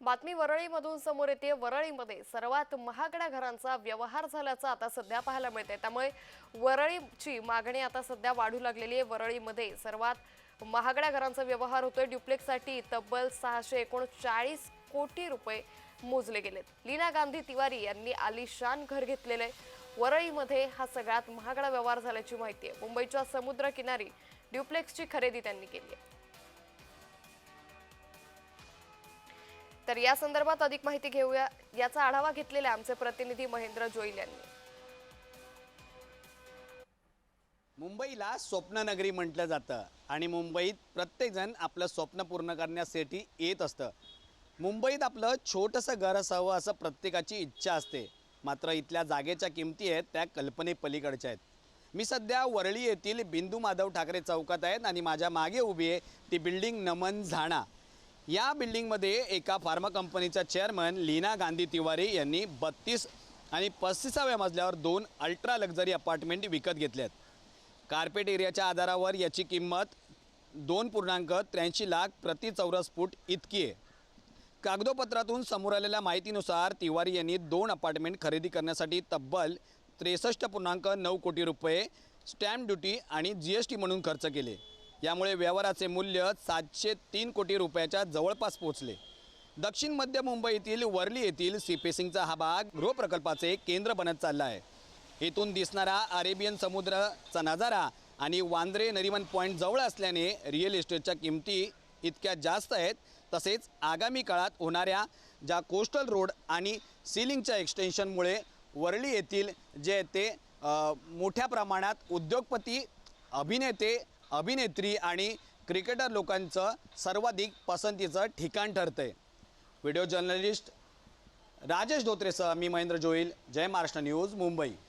बातमी वरळीमधून समोर येते. वरळीमध्ये सर्वात महागड्या घरांचा व्यवहार झाल्याचा आता सध्या पाहायला मिळते त्यामुळे वरळीची मागणी आता सध्या वाढू लागलेली आहे. वरळीमध्ये सर्वात महागड्या घरांचा व्यवहार होतोय. ड्युप्लेक्ससाठी तब्बल सहाशे एकोणचाळीस कोटी रुपये मोजले गेलेत. लीना गांधी तिवारी यांनी आलिशान घर घेतलेलं आहे. वरळीमध्ये हा सगळ्यात महागडा व्यवहार झाल्याची माहिती आहे. मुंबईच्या समुद्रकिनारी ड्युप्लेक्सची खरेदी त्यांनी केली आहे. तर या संदर्भात अधिक माहिती घेऊया. याचा आढावा घेतलेला आहे आमचे प्रतिनिधी महेंद्र जोईल यांनी. मुंबईला स्वप्ननगरी म्हटलं जातं आणि मुंबईत प्रत्येकजण आपलं स्वप्न पूर्ण करण्यासाठी येत असतं. मुंबईत आपलं छोटंसं घर असावं असं प्रत्येकाची इच्छा असते. मात्र इथल्या जागेच्या किमती आहेत त्या कल्पनेपलीकडच्या आहेत. मी सध्या वरळी येथील बिंदू माधव ठाकरे चौकात आहेत आणि माझ्या मागे उभी आहे ती बिल्डिंग नमन झाणा. या बिल्डिंगमध्ये एका फार्मा कंपनीचा चेअरमन लीना गांधी तिवारी यांनी बत्तीस आणि पस्तीसाव्या मजल्यावर दोन अल्ट्रा लक्झरी अपार्टमेंट विकत घेतल्यात कार्पेट एरियाच्या आधारावर याची किंमत दोन पूर्णांक त्र्याऐंशी लाख प्रति चौरस फूट इतकी आहे. कागदोपत्रातून समोर आलेल्या माहितीनुसार तिवारी यांनी दोन अपार्टमेंट खरेदी करण्यासाठी तब्बल त्रेसष्ट पूर्णांक नऊ कोटी रुपये स्टॅम्प ड्युटी आणि जी एस टी म्हणून खर्च केले. यामुळे व्यवहाराचे मूल्य सातशे तीन कोटी रुपयाच्या जवळपास पोचले. दक्षिण मध्य मुंबईतील वर्ली येथील सीपेसिंगचा हा भाग गृहप्रकल्पाचे केंद्र बनत चालला आहे इथून दिसणारा अरेबियन समुद्राचा नजारा आणि वांद्रे नरिमन पॉईंट जवळ असल्याने रिअल इस्टेटच्या किमती इतक्या जास्त आहेत तसेच आगामी काळात होणाऱ्या ज्या कोस्टल रोड आणि सिलिंगच्या एक्सटेन्शनमुळे वर्ली येथील जे ते मोठ्या प्रमाणात उद्योगपती अभिनेते अभिनेत्री आणि क्रिकेटर लोकांचं सर्वाधिक पसंतीचं ठिकाण ठरतं आहे व्हिडिओ जर्नलिस्ट राजेश धोत्रेसह मी महेंद्र जोईल जय महाराष्ट्र न्यूज मुंबई.